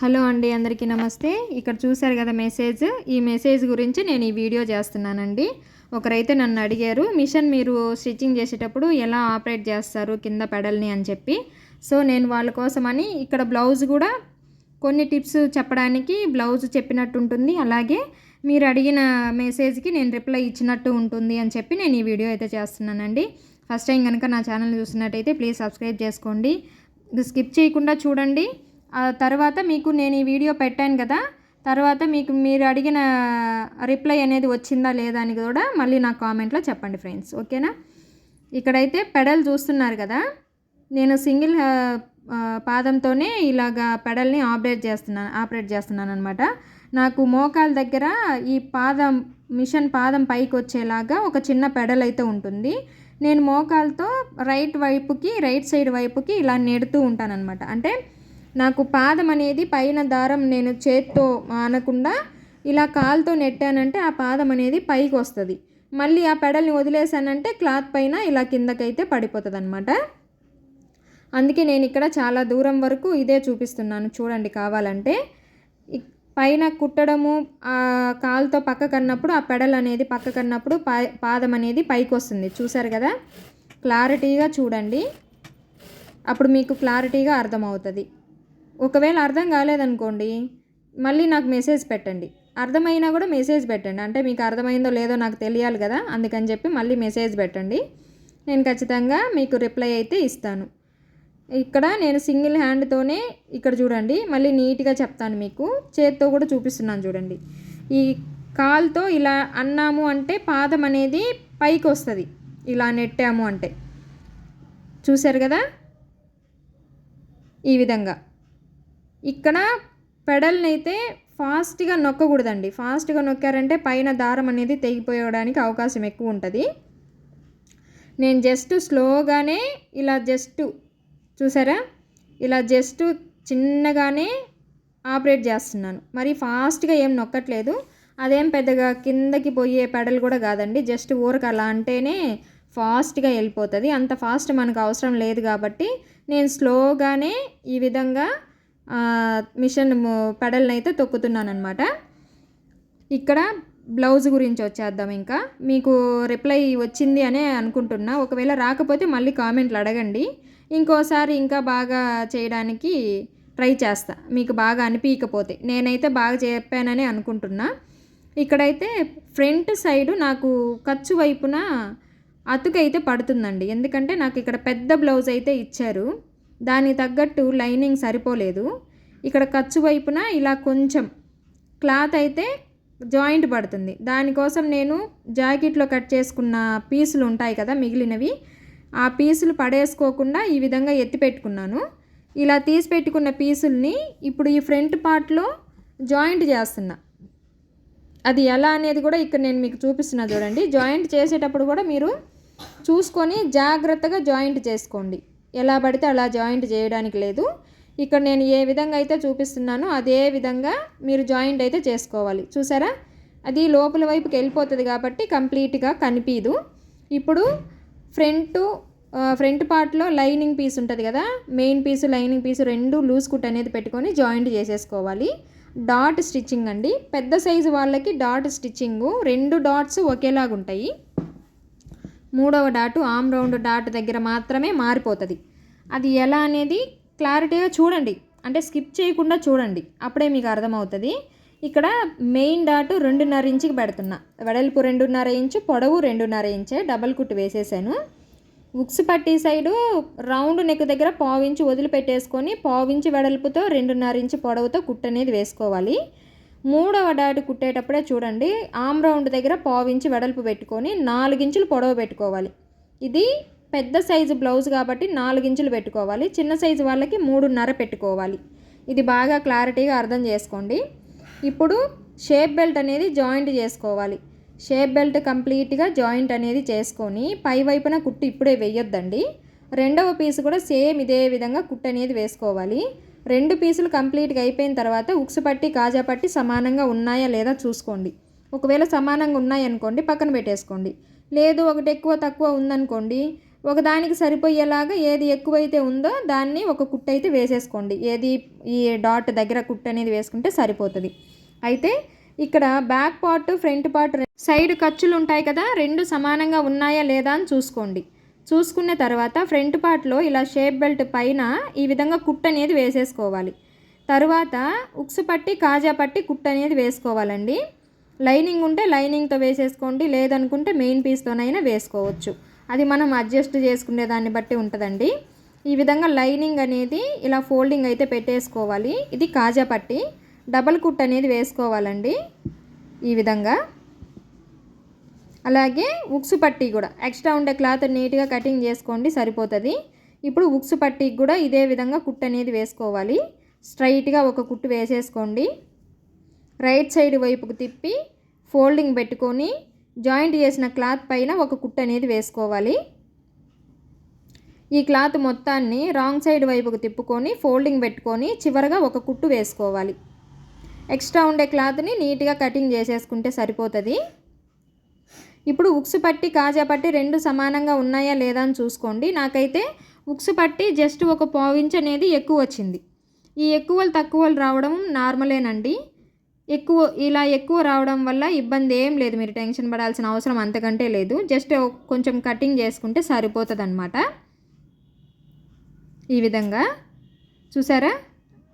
Hello అండి అందరికీ నమస్తే. ఇక్కడ చూశారు కదా మెసేజ్? ఈ మెసేజ్ గురించి నేను ఈ వీడియో చేస్తున్నానండి. ఒకరైతే నన్ను అడిగారు మిషన్ మీరు స్టిచ్చింగ్ చేసేటప్పుడు ఎలా ఆపరేట్ చేస్తారు కింద పెడల్ని అని చెప్పి. సో నేను వాళ్ళ కోసమని ఇక్కడ బ్లౌజ్ కూడా కొన్ని టిప్స్ చెప్పడానికి బ్లౌజ్ చెప్పినట్టు ఉంటుంది. అలాగే మీరు అడిగిన మెసేజ్కి నేను రిప్లై ఇచ్చినట్టు ఉంటుంది అని చెప్పి నేను ఈ వీడియో అయితే చేస్తున్నానండి. ఫస్ట్ టైం కనుక నా ఛానల్ చూసినట్టయితే ప్లీజ్ సబ్స్క్రైబ్ చేసుకోండి. స్కిప్ చేయకుండా చూడండి. తర్వాత మీకు నేను ఈ వీడియో పెట్టాను కదా తర్వాత మీకు మీరు అడిగిన రిప్లై అనేది వచ్చిందా లేదా అని కూడా మళ్ళీ నా కామెంట్లో చెప్పండి ఫ్రెండ్స్ ఓకేనా? ఇక్కడైతే పెడల్ చూస్తున్నారు కదా నేను సింగిల్ పాదంతోనే ఇలాగా పెడల్ని ఆపరేట్ చేస్తున్నాను ఆపరేట్ చేస్తున్నాను అనమాట నాకు మోకాల దగ్గర ఈ పాదం మిషన్ పాదం పైకి వచ్చేలాగా ఒక చిన్న పెడల్ అయితే ఉంటుంది. నేను మోకాలతో రైట్ వైపుకి రైట్ సైడ్ వైపుకి ఇలా నెడుతూ ఉంటానన్నమాట. అంటే నాకు పాదం అనేది పైన దారం నేను చేత్తో ఆనకుండా ఇలా కాలుతో నెట్టానంటే ఆ పాదం అనేది పైకి వస్తుంది మళ్ళీ ఆ పెడల్ని వదిలేసానంటే క్లాత్ పైన ఇలా కిందకైతే పడిపోతుంది అనమాట అందుకే నేను ఇక్కడ చాలా దూరం వరకు ఇదే చూపిస్తున్నాను. చూడండి కావాలంటే. పైన కుట్టడము ఆ కాలుతో పక్కకన్నప్పుడు ఆ పెడల్ అనేది పక్క కన్నప్పుడు పాదం అనేది పైకి వస్తుంది చూసారు కదా? క్లారిటీగా చూడండి. అప్పుడు మీకు క్లారిటీగా అర్థమవుతుంది. ఒకవేళ అర్థం కాలేదనుకోండి మళ్ళీ నాకు మెసేజ్ పెట్టండి. అర్థమైనా కూడా మెసేజ్ పెట్టండి. అంటే మీకు అర్థమైందో లేదో నాకు తెలియాలి కదా అందుకని చెప్పి మళ్ళీ మెసేజ్ పెట్టండి. నేను ఖచ్చితంగా మీకు రిప్లై అయితే ఇస్తాను. ఇక్కడ నేను సింగిల్ హ్యాండ్తోనే ఇక్కడ చూడండి మళ్ళీ నీట్గా చెప్తాను మీకు. చేత్తో కూడా చూపిస్తున్నాను చూడండి. ఈ కాల్తో ఇలా అన్నాము అంటే పాదం అనేది పైకి వస్తుంది. ఇలా నెట్టాము అంటే. చూశారు కదా? ఈ విధంగా. ఇక్కడ పెడల్ని అయితే ఫాస్ట్గా నొక్కకూడదండి. ఫాస్ట్గా నొక్కారంటే పైన దారం అనేది తెగిపోయడానికి అవకాశం ఎక్కువ ఉంటుంది. నేను జస్ట్ స్లోగానే ఇలా జస్ట్ చూసారా? ఇలా జస్ట్ చిన్నగానే ఆపరేట్ చేస్తున్నాను. మరి ఫాస్ట్గా ఏం నొక్కట్లేదు. అదేం పెద్దగా కిందకి పోయే పెడల్ కూడా కాదండి. జస్ట్ ఊరకు అలా అంటేనే ఫాస్ట్గా వెళ్ళిపోతుంది. అంత ఫాస్ట్ మనకు అవసరం లేదు కాబట్టి నేను స్లోగానే ఈ విధంగా మిషన్ పెడల్ని అయితే తొక్కుతున్నాను అనమాట ఇక్కడ బ్లౌజ్ గురించి వచ్చేద్దాం ఇంకా. మీకు రిప్లై వచ్చింది అనే అనుకుంటున్నా. ఒకవేళ రాకపోతే మళ్ళీ కామెంట్లు అడగండి. ఇంకోసారి ఇంకా బాగా చేయడానికి ట్రై చేస్తా. మీకు బాగా అనిపించకపోతే నేనైతే బాగా చెప్పానని అనుకుంటున్నా. ఇక్కడైతే ఫ్రంట్ సైడు నాకు ఖర్చు వైపున అతుకైతే పడుతుందండి. ఎందుకంటే నాకు ఇక్కడ పెద్ద బ్లౌజ్ అయితే ఇచ్చారు. దానికి తగ్గట్టు లైనింగ్ సరిపోలేదు. ఇక్కడ ఖర్చు వైపున ఇలా కొంచెం క్లాత్ అయితే జాయింట్ పడుతుంది. దానికోసం నేను జాకెట్లో కట్ చేసుకున్న పీసులు ఉంటాయి కదా మిగిలినవి ఆ పీసులు పడేసుకోకుండా ఈ విధంగా ఎత్తి పెట్టుకున్నాను. ఇలా తీసి పెట్టుకున్న పీసుల్ని ఇప్పుడు ఈ ఫ్రంట్ పార్ట్లో జాయింట్ చేస్తున్నా. అది ఎలా అనేది కూడా ఇక్కడ నేను మీకు చూపిస్తున్నా చూడండి. జాయింట్ చేసేటప్పుడు కూడా మీరు చూసుకొని జాగ్రత్తగా జాయింట్ చేసుకోండి. ఎలా పడితే అలా జాయింట్ చేయడానికి లేదు. ఇక్కడ నేను ఏ విధంగా అయితే చూపిస్తున్నానో అదే విధంగా మీరు జాయింట్ అయితే చేసుకోవాలి. చూసారా? అది లోపల వైపుకి వెళ్ళిపోతుంది కాబట్టి కంప్లీట్గా కనిపించదు ఇప్పుడు ఫ్రంట్ ఫ్రంట్ పార్ట్లో లైనింగ్ పీస్ ఉంటుంది కదా? మెయిన్ పీసు లైనింగ్ పీసు రెండు లూజ్ కుట్ అనేది పెట్టుకొని జాయింట్ చేసేసుకోవాలి. డాట్ స్టిచ్చింగ్ అండి. పెద్ద సైజు వాళ్ళకి డాట్ స్టిచ్చింగు రెండు డాట్స్ ఒకేలాగా ఉంటాయి మూడవ డాటు ఆమ్ రౌండ్ డాట్ దగ్గర మాత్రమే మారిపోతుంది. అది ఎలా అనేది క్లారిటీగా చూడండి. అంటే స్కిప్ చేయకుండా చూడండి. అప్పుడే మీకు అర్థమవుతుంది. ఇక్కడ మెయిన్ డాటు రెండున్నర ఇంచుకి పెడుతున్నా. వెడల్పు రెండున్నర ఇంచు పొడవు రెండున్నర ఇంచే డబల్ కుట్టు వేసేసాను. ఉక్స్ పట్టి సైడు రౌండ్ నెక్ దగ్గర పావించి వదిలిపెట్టేసుకొని పావించి వెడల్పుతో రెండున్నర ఇంచు పొడవుతో కుట్టు అనేది వేసుకోవాలి. మూడవ డాట్ కుట్టేటప్పుడే చూడండి ఆమ్ రౌండ్ దగ్గర పావించి వెడల్పు పెట్టుకొని నాలుగించులు పొడవు పెట్టుకోవాలి. ఇది పెద్ద సైజు బ్లౌజ్ కాబట్టి నాలుగించులు పెట్టుకోవాలి. చిన్న సైజు వాళ్ళకి మూడున్నర పెట్టుకోవాలి. ఇది బాగా క్లారిటీగా అర్థం చేసుకోండి. ఇప్పుడు షేప్ బెల్ట్ అనేది జాయింట్ చేసుకోవాలి. షేప్ బెల్ట్ కంప్లీట్గా జాయింట్ అనేది చేసుకొని పై వైపున కుట్టు ఇప్పుడే వేయొద్దండి. రెండవ పీస్ కూడా సేమ్ ఇదే విధంగా కుట్టు అనేది వేసుకోవాలి. రెండు పీసులు కంప్లీట్గా అయిపోయిన తర్వాత ఉక్సు పట్టి కాజా పట్టి సమానంగా ఉన్నాయా లేదా చూసుకోండి. ఒకవేళ సమానంగా ఉన్నాయనుకోండి పక్కన పెట్టేసుకోండి. లేదు ఒకటి ఎక్కువ తక్కువ ఉందనుకోండి ఒకదానికి సరిపోయేలాగా ఏది ఎక్కువైతే ఉందో దాన్ని ఒక కుట్టు అయితే వేసేసుకోండి. ఏది ఈ డాట్ దగ్గర కుట్టు అనేది వేసుకుంటే సరిపోతుంది. అయితే ఇక్కడ back part front part side ఖర్చులు ఉంటాయి కదా రెండు సమానంగా ఉన్నాయా లేదా అని చూసుకోండి. చూసుకున్న తర్వాత ఫ్రంట్ పార్ట్లో ఇలా షేప్ బెల్ట్ పైన ఈ విధంగా కుట్ అనేది వేసేసుకోవాలి. తర్వాత ఉక్సు పట్టి కాజా పట్టి కుట్ అనేది వేసుకోవాలండి. లైనింగ్ ఉంటే లైనింగ్తో వేసేసుకోండి లేదనుకుంటే మెయిన్ పీస్తోనైనా వేసుకోవచ్చు. అది మనం అడ్జస్ట్ చేసుకునే దాన్ని బట్టి ఉంటుందండి. ఈ విధంగా లైనింగ్ అనేది ఇలా ఫోల్డింగ్ అయితే పెట్టేసుకోవాలి. ఇది కాజా పట్టి డబల్ కుట్ అనేది వేసుకోవాలండి. ఈ విధంగా అలాగే ఉక్సు పట్టీ కూడా. ఎక్స్ట్రా ఉండే క్లాత్ నీట్గా కటింగ్ చేసుకోండి సరిపోతుంది. ఇప్పుడు ఉక్సు పట్టీకి కూడా ఇదే విధంగా కుట్ అనేది వేసుకోవాలి. స్ట్రైట్గా ఒక కుట్టు వేసేసుకోండి. రైట్ సైడ్ వైపుకు తిప్పి ఫోల్డింగ్ పెట్టుకొని జాయింట్ చేసిన క్లాత్ పైన ఒక కుట్టు అనేది వేసుకోవాలి. ఈ క్లాత్ మొత్తాన్ని రాంగ్ సైడ్ వైపుకు తిప్పుకొని ఫోల్డింగ్ పెట్టుకొని చివరగా ఒక కుట్టు వేసుకోవాలి. ఎక్స్ట్రా ఉండే క్లాత్ని నీట్గా కటింగ్ చేసేసుకుంటే సరిపోతుంది. ఇప్పుడు ఉక్సు పట్టి కాజా పట్టి రెండు సమానంగా ఉన్నాయా లేదా అని చూసుకోండి. నాకైతే ఉక్సు పట్టి జస్ట్ ఒక పావించ్ అనేది ఎక్కువ వచ్చింది. ఈ ఎక్కువలు తక్కువలు రావడం నార్మలేనండి. ఎక్కువ ఇలా ఎక్కువ రావడం వల్ల ఇబ్బంది ఏం లేదు. మీరు టెన్షన్ పడాల్సిన అవసరం అంతకంటే లేదు. జస్ట్ కొంచెం కటింగ్ చేసుకుంటే సరిపోతుంది అనమాట ఈ విధంగా చూసారా?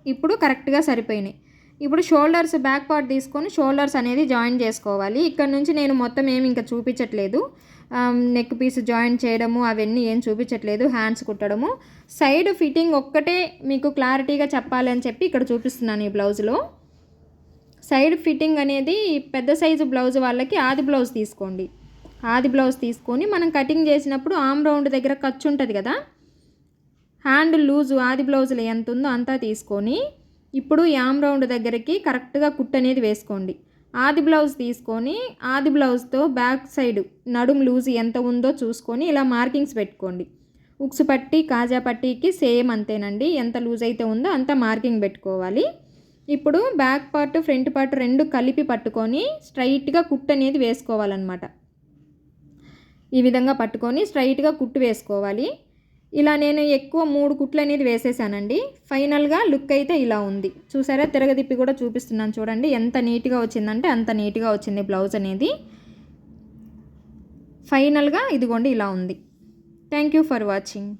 ఇప్పుడు కరెక్ట్గా సరిపోయినాయి. ఇప్పుడు షోల్డర్స్ బ్యాక్ పార్ట్ తీసుకొని షోల్డర్స్ అనేది జాయిన్ చేసుకోవాలి. ఇక్కడ నుంచి నేను మొత్తం ఏమి ఇంకా చూపించట్లేదు. నెక్ పీస్ జాయిన్ చేయడము అవన్నీ ఏం చూపించట్లేదు. హ్యాండ్స్ కుట్టడము. సైడ్ ఫిట్టింగ్ ఒక్కటే మీకు క్లారిటీగా చెప్పాలని చెప్పి ఇక్కడ చూపిస్తున్నాను ఈ బ్లౌజ్లో సైడ్ ఫిట్టింగ్ అనేది పెద్ద సైజు బ్లౌజ్ వాళ్ళకి ఆది బ్లౌజ్ తీసుకోండి. ఆది బ్లౌజ్ తీసుకొని మనం కటింగ్ చేసినప్పుడు ఆమ్ రౌండ్ దగ్గర ఖర్చు ఉంటుంది కదా. హ్యాండ్ లూజు ఆది బ్లౌజులు ఎంత ఉందో అంతా తీసుకొని ఇప్పుడు యామ్ రౌండ్ దగ్గరికి కరెక్ట్గా కుట్ అనేది వేసుకోండి. ఆది బ్లౌజ్ తీసుకొని ఆది బ్లౌజ్తో బ్యాక్ సైడ్ నడుం లూజ్ ఎంత ఉందో చూసుకొని ఇలా మార్కింగ్స్ పెట్టుకోండి. ఉక్స్ పట్టి కాజా పట్టీకి సేమ్ అంతేనండి. ఎంత లూజ్ అయితే ఉందో అంత మార్కింగ్ పెట్టుకోవాలి. ఇప్పుడు బ్యాక్ పార్ట్ ఫ్రంట్ పార్ట్ రెండు కలిపి పట్టుకొని స్ట్రైట్గా కుట్ అనేది వేసుకోవాలన్నమాట. ఈ విధంగా పట్టుకొని స్ట్రైట్గా కుట్టు వేసుకోవాలి. ఇలా నేను ఎక్కువ మూడు కుట్లు అనేది వేసేసానండి. ఫైనల్గా లుక్ అయితే ఇలా ఉంది. చూసారా? తిరగదిప్పి కూడా చూపిస్తున్నాను చూడండి. ఎంత నీట్గా వచ్చిందంటే అంత నీట్గా వచ్చింది బ్లౌజ్ అనేది. ఫైనల్గా ఇదిగోండి ఇలా ఉంది. Thank you for watching.